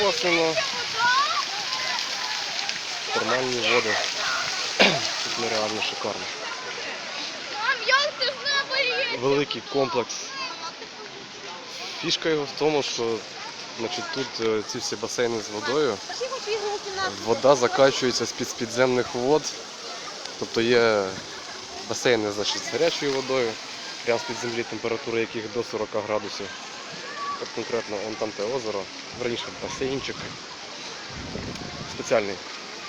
косвенно. Нормальні води. Тут нереально шикарно. Великий комплекс. Фішка його в тому, що значить, тут е, ці всі басейни з водою. Вода закачується з-під підземних вод. Тобто є басейни значить, з гарячою водою, прямо з-під землі, температура яких до 40 градусів. От конкретно он там те озеро, раніше басейнчик. Спеціальний,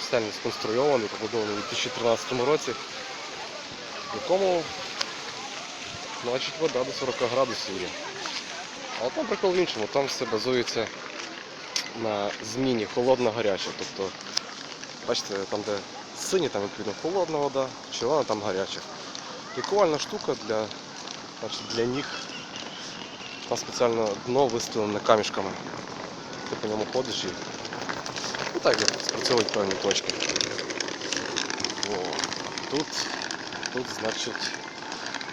спеціально сконструйований, побудований у 2013 році, в якому значить, вода до 40 градусів є. Але там прикол в іншому, там все базується на зміні холодна-гаряча. Тобто, бачите, там де сині, там відповідно холодна вода, червона там гаряча. Лікувальна штука для, значить, для ніг. Там спеціально дно вистелене камішками. Ти по ньому ходиш і ну, так спрацьовують певні точки. О, тут, тут, значить,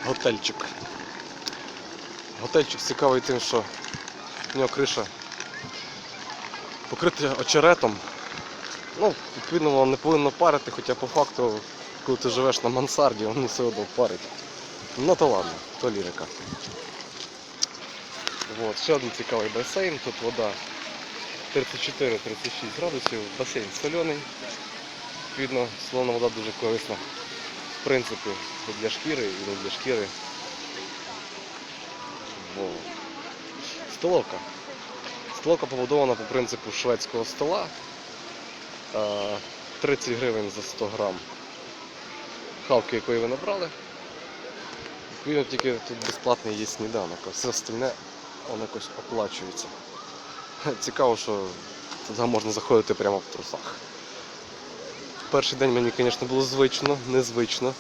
готельчик. Готельчик цікавий тим, що в нього криша покрита очеретом. Ну, відповідно, воно не повинно парити, хоча по факту, коли ти живеш на мансарді, воно все одно парить. Ну то ладно, то лірика. От, ще один цікавий басейн, тут вода 34-36 градусів, басейн соляний. Відповідно, солона вода дуже корисна. В принципі, і для шкіри, і не для шкіри. Во. Столовка. Столовка побудована по принципу шведського стола. Е, 30 гривень за 100 грам халки, якої ви набрали. Відповідно, тільки тут безплатний є сніданок, а все остальне воно якось оплачується. Цікаво, що туди можна заходити прямо в трусах. Перший день мені, звісно, було звично, незвично.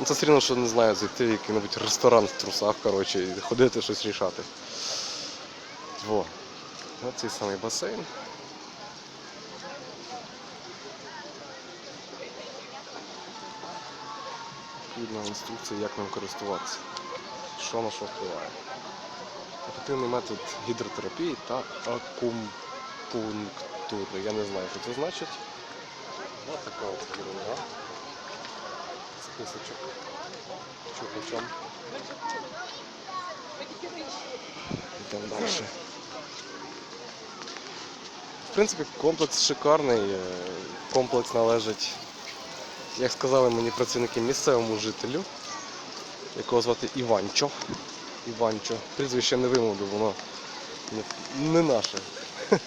Ну, це все одно, що не знаю, зайти в який-небудь ресторан в трусах, коротше, і ходити щось рішати. Во. Ось цей самий басейн. Відповідна інструкція, як ним користуватися. Що на що впливає. Ефективний метод гідротерапії та акупунктури. Я не знаю, що це значить. Ось така от ерунда. Списочок. Чупачом. Йдемо далі. В принципі, комплекс шикарний. Е, Комплекс належить, як сказали мені працівники, місцевому жителю, якого звати Іванчо. Іванчо. Прізвище не вимовлю, воно не, наше.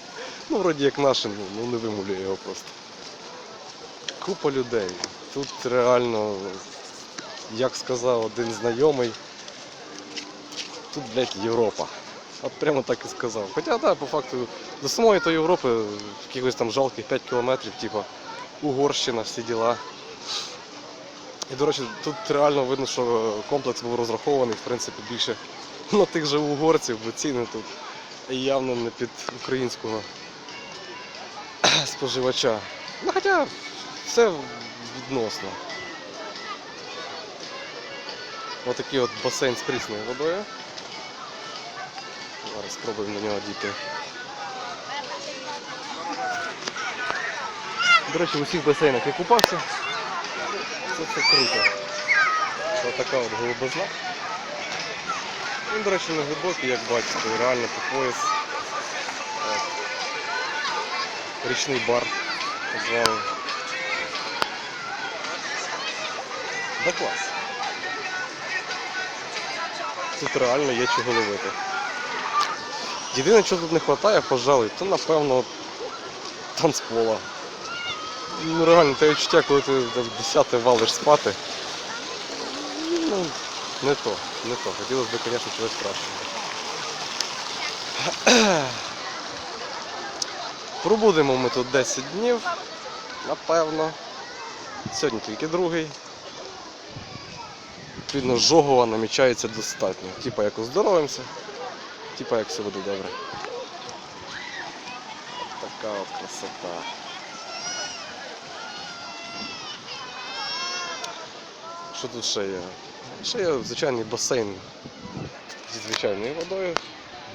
Ну, вроді як наше, ну, ну не вимовлю його просто. Купа людей. Тут реально, як сказав один знайомий, тут, блядь, Європа. От прямо так і сказав. Хоча, так, по факту, до самої то Європи якихось там жалких 5 кілометрів, типу Угорщина, всі діла. І, до речі, тут реально видно, що комплекс був розрахований, в принципі, більше на тих же угорців, бо ціни тут явно не під українського споживача. Ну, хоча все відносно. Отакий от басейн з прісною водою. Зараз спробуємо на нього дійти. До речі, в усіх басейнах я купався. Це круто. Ось така от голубизна. Він, до речі, не глибокий, як бачите, реально по пояс. Річний бар так. Да клас. Тут реально є чого ловити. Єдине, що тут не вистачає, пожалуй, то напевно танцпола. Ну реально, те відчуття, коли ти там 10 валиш спати. Ну, не то, не то. Хотілося б, звісно, чогось кращого. Пробудемо ми тут 10 днів, напевно. Сьогодні тільки другий. Відповідно, жогова намічається достатньо. Типа як оздоровимося, типа як все буде добре. Така от красота. Що тут ще є? Ще є звичайний басейн зі звичайною водою,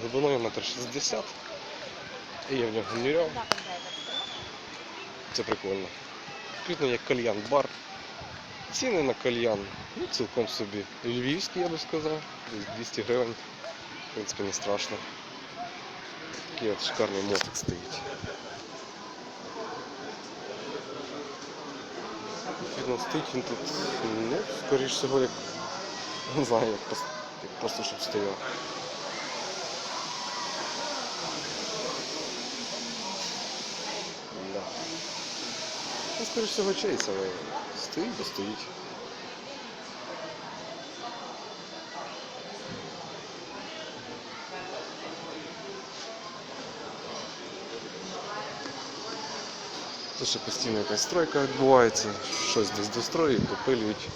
глибиною метр шістдесят. І я в нього ниряв. Це прикольно. Відповідно, як кальян-бар. Ціни на кальян, ну, цілком собі. Львівський, я би сказав. Десь 200 гривень. В принципі, не страшно. Такий от шикарний мотик стоїть. Відповідно, стоїть він тут, ну, скоріш всього, як не знаю, як, просто, як просто щоб стояв. Да. Ну, скоріш всього, чейс, але стоїть, бо стоїть. Це ще постійно якась стройка відбувається, щось десь достроюють, допилюють.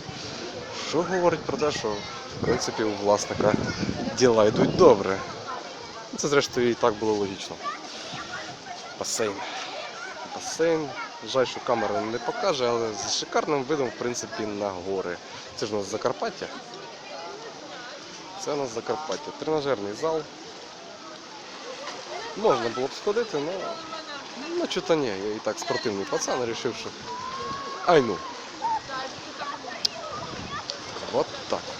Що говорить про те, що в принципі у власника діла йдуть добре. Це зрештою і так було логічно. Басейн. Басейн. Жаль, що камера не покаже, але з шикарним видом, в принципі, на гори. Це ж у нас Закарпаття. Це у нас Закарпаття. Тренажерний зал. Можна було б сходити, але ну, что-то не, Я і так спортивний пацан, вирішив, що. Ай ну. Вот так.